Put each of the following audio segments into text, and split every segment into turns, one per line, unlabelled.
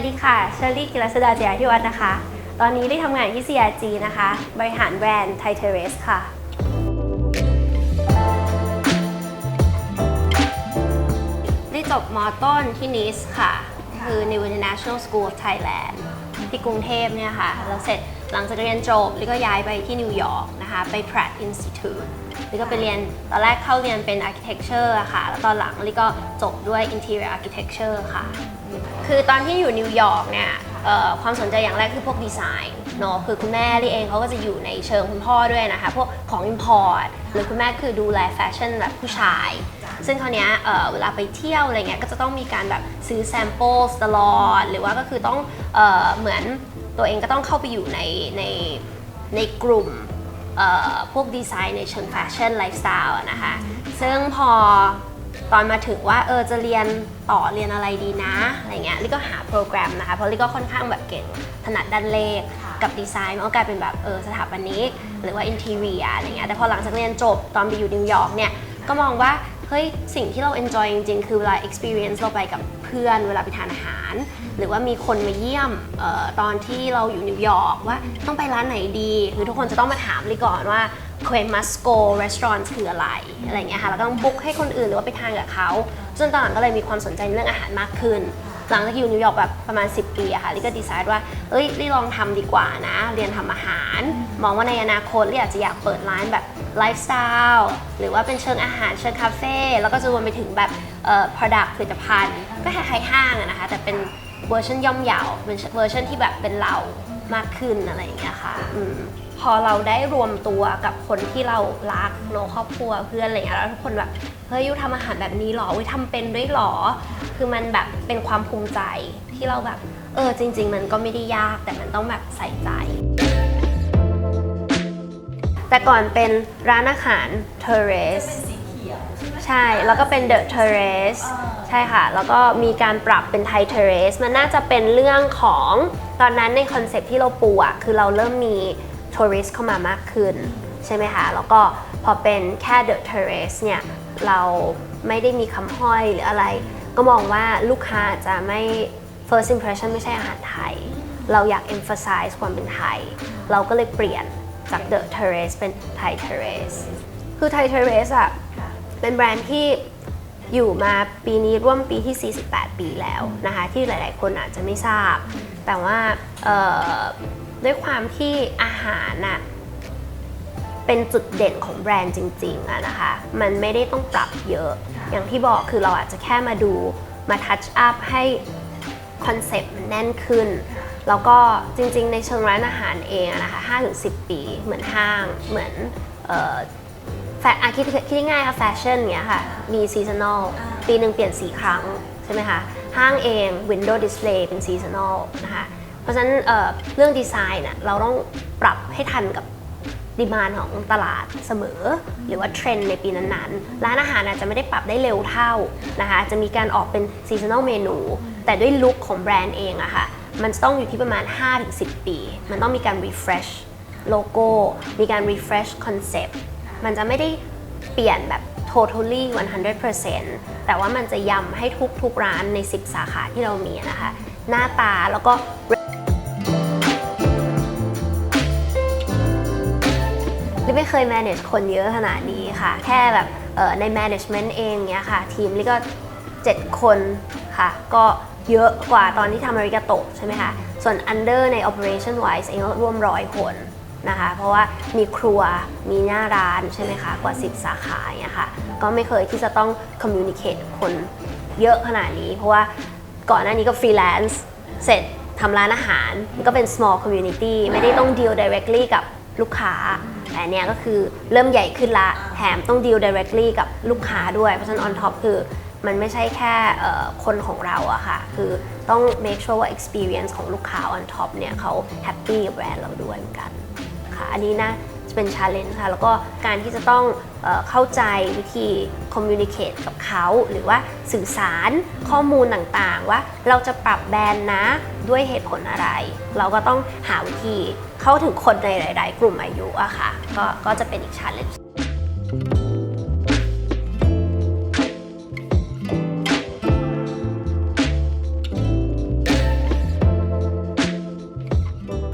สวัสดีค่ะเชอรี่กิรสดาเจียที่วัฒน์นะคะ ตอนนี้ได้ทำงานที่ CRG นะคะ บริหารแบรนด์ไทเทเรสค่ะ ได้จบมอต้นที่นิสค่ะ คือ New International School of Thailand ที่กรุงเทพเนี่ยค่ะ แล้วเสร็จหลังจากเรียนจบลิก็ย้ายไปที่นิวยอร์กนะคะ ไป Pratt Institute ลิก็ไปเรียน ตอนแรกเข้าเรียนเป็น Architecture อะค่ะ แล้วตอนหลังลิก็จบด้วย Interior Architecture ค่ะ คือตอนที่อยู่นิวยอร์กเนี่ยความสนใจอย่างแรกคือพวกดีไซน์เนาะคือคุณแม่ลี่เองเขาก็จะอยู่ในเชิงคุณพ่อด้วยนะคะ พวกของ Import หรือคุณแม่คือดูแลแฟชั่นแบบผู้ชาย ซึ่งคราวเนี้ยเเวลาไปเที่ยวอะไรเงี้ยก็จะต้องมีการแบบซื้อแซมเปิลตลอด หรือว่าก็คือต้องเออเหมือนตัวเองก็ต้องเข้าไปอยู่ในในในกลุ่มพวกดีไซน์ในเชิงแฟชั่นไลฟ์สไตล์นะคะ ซึ่งพอ ตอนมาถึงว่าเออจะเรียนต่อเรียนอะไรดีนะอะไรเงี้ยลิก็หาโปรแกรมนะคะ เพราะลิก็ค่อนข้างแบบเก่งถนัดด้านเลขกับดีไซน์มันก็กลายเป็นแบบเออสถาปนิกหรือว่าอินทีเรียอะไรเงี้ยแต่พอหลังจากเรียนจบตอนไปอยู่นิวยอร์กเนี่ยก็มองว่าเฮ้ยสิ่งที่เรา enjoy จริงๆ คือเวลา experience เราไปกับเพื่อนเวลาไปทานอาหาร หรือว่ามีคนมาเยี่ยมเออตอนที่เราอยู่นิวยอร์กว่าต้องไปร้านไหนดี คือทุกคนจะต้องมาถามลิก่อนว่า เควมัสโกรีสอร์ทคืออะไรอะไรเงี้ยค่ะแล้วก็ต้องบุ๊กให้คนอื่นหรือว่าไปทานกับเขาจนตอนหลังก็เลยมีความสนใจในเรื่องอาหารมากขึ้น หลังจากอยู่นิวยอร์กแบบประมาณ 10 ปีอะค่ะลิก็ดีไซน์ว่าเอ้ยลิลองทำดีกว่านะ เรียนทำอาหาร มองว่าในอนาคตลิอาจจะอยากเปิดร้านแบบไลฟ์สไตล์หรือว่าเป็นเชิงอาหารเชิงคาเฟ่แล้วก็จะรวมไปถึงแบบเอ่อ product ผลิตภัณฑ์ ก็คล้ายๆห้างอะนะคะ แต่เป็นเวอร์ชันย่อมเยาวเป็นเวอร์ชันที่แบบเป็นเรามากขึ้นอะไรอย่างเงี้ยค่ะอืม พอเราได้รวมตัวกับคนที่เรารักโนครอบครัวเพื่อนอะไรอย่างเงี้ยแล้วทุกคนแบบเฮ้ยยูทำอาหารแบบนี้หรอวิทำเป็นด้วยหรอ คือมันแบบเป็นความภูมิใจที่เราแบบ เออจริง ๆ มันก็ไม่ได้ยากแต่มันต้องแบบใส่ใจ แต่ก่อนเป็นร้านอาหาร Terrace
สีเขียวใช่ไหม
ใช่ แล้วก็เป็น The Terrace
อ่า
ใช่ค่ะ แล้วก็มีการปรับเป็น Thai Terrace มันน่าจะเป็นเรื่องของตอนนั้นในคอนเซ็ปต์ที่เราปูอะคือเราเริ่มมี ทัวริสเข้ามามากขึ้น ใช่ไหมคะ แล้วก็พอเป็นแค่ The Terrace เนี่ย เราไม่ได้มีคำห้อยหรืออะไร ก็มองว่าลูกค้าจะไม่ first impression ไม่ใช่อาหารไทย เราอยาก emphasize ความเป็นไทย เราก็เลยเปลี่ยนจาก The Terrace เป็น Thai Terrace คือ Thai Terrace อะเป็นแบรนด์ที่อยู่มาปีนี้ร่วมปีที่ 48 ปีแล้วนะคะ ที่หลาย ๆ คนอาจจะไม่ทราบ แต่ว่า ด้วยความที่อาหารน่ะเป็นจุดเด่นของแบรนด์จริงๆอะนะคะ มันไม่ได้ต้องปรับเยอะ อย่างที่บอกคือเราอาจจะแค่มาดูมาทัชอัพให้คอนเซ็ปต์มันแน่นขึ้น แล้วก็จริงๆ ในเชิงร้านอาหารเองอะนะคะ5-10 ปีเหมือนห้างเหมือนเอ่อแฟอะคิดคิดง่ายๆค่ะแฟชั่นเงี้ยค่ะมีซีซันอล
อ่า
ปีหนึ่งเปลี่ยนสีครั้ง ใช่ไหมคะ ห้างเอง Window Display เป็นซีซันอลนะคะเพ ราะฉะนั้นเเรื่องดีไซน์น่ะเราต้องปรับให้ทันกับดีมานของตลาดเสมอ หรือว่าเทรนด์ในปีนั้นๆ ร้านอาหารอาจจะไม่ได้ปรับได้เร็วเท่านะคะจะมีการออกเป็นซีซันอลเมนู แต่ด้วยลุคของแบรนด์เองอะค่ะมันต้องอยู่ที่ประมาณ 5-10 ปี มันต้องมีการ refresh โลโก้ มีการ refresh concept มันจะไม่ได้เปลี่ยนแบบ totally 100%แต่ว่ามันจะย้ำให้ทุกทุกร้านใน 10 สาขาที่เรามีนะคะ หน้าตาแล้วก็ ไม่เคย manage คนเยอะขนาดนี้ค่ะ แค่แบบออใน management เองเนี้ยค่ะ ทีมลิก็ 7 คนค่ะ ก็เยอะกว่าตอนที่ทำอเมริกาโตใช่ไหมคะ ส่วน under ใน operation wise เองร่วมร้อยคนนะคะ เพราะว่ามีครัวมีหน้าร้านใช่ไหมคะ กว่า 10 สาขาเนี้ยค่ะ ก็ไม่เคยที่จะต้อง communicate คนเยอะขนาดนี้ เพราะว่าก่อนหน้านี้ก็ freelance เสร็จทำร้านอาหารก็เป็น small community ไม่ได้ต้อง deal directly กับ ลูกค้า แต่อันเนี้ยก็คือเริ่มใหญ่ขึ้นละ แถมต้อง deal directly กับลูกค้าด้วย เพราะฉะนั้น on top คือมันไม่ใช่แค่คนของเราอะค่ะ คือต้อง make sure ว่า experience ของลูกค้า on top เนี่ยเขา happy กับแบรนด์เราด้วยเหมือนกันค่ะ อันนี้นะจะเป็น challenge ค่ะ แล้วก็การที่จะต้องเข้าใจวิธี communicate กับเขาหรือว่าสื่อสารข้อมูลต่างๆ ว่าเราจะปรับแบรนด์นะด้วยเหตุผลอะไร เราก็ต้องหาวิธี เข้าถึงคนในหลาย ๆ กลุ่มอายุอะค่ะ ก็ก็จะเป็นอีกชา
เลนจ์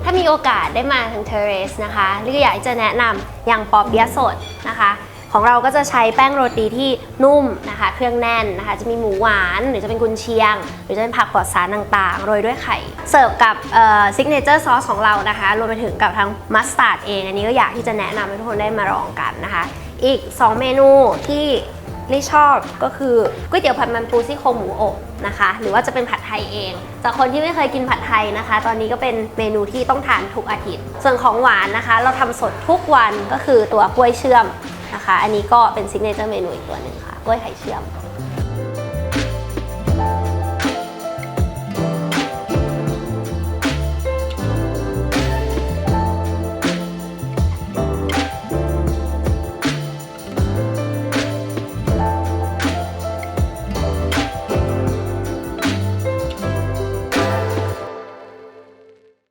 ถ้า
มีโอกาสได้มาทางเทเรสนะคะลี่ก็อยากจะแนะนำอย่างปอเปียะสดนะคะ ของเราก็จะใช้แป้งโรตีที่นุ่มนะคะ เครื่องแน่นนะคะ จะมีหมูหวาน หรือจะเป็นกุนเชียง หรือจะเป็นผักปลอดสารต่างๆ โรยด้วยไข่ เสิร์ฟกับซิกเนเจอร์ซอสของเรานะคะ รวมไปถึงกับทางมัสตาร์ดเอง อันนี้ก็อยากที่จะแนะนำให้ทุกคนได้มาลองกันนะคะ อีก 2 เมนูที่ลิชอบก็คือก๋วยเตี๋ยวผัดมันปูซี่โครงหมูอบนะคะ หรือว่าจะเป็นผัดไทยเอง จากคนที่ไม่เคยกินผัดไทยนะคะ ตอนนี้ก็เป็นเมนูที่ต้องทานทุกอาทิตย์ ส่วนของหวานนะคะ เราทำสดทุกวันก็คือตัวกล้วยเชื่อม นะคะ อันนี้ก็เป็นซิกเนเจอร์เมนูอีกตัวหนึ่งค่ะกล้วยไข่เชื่อม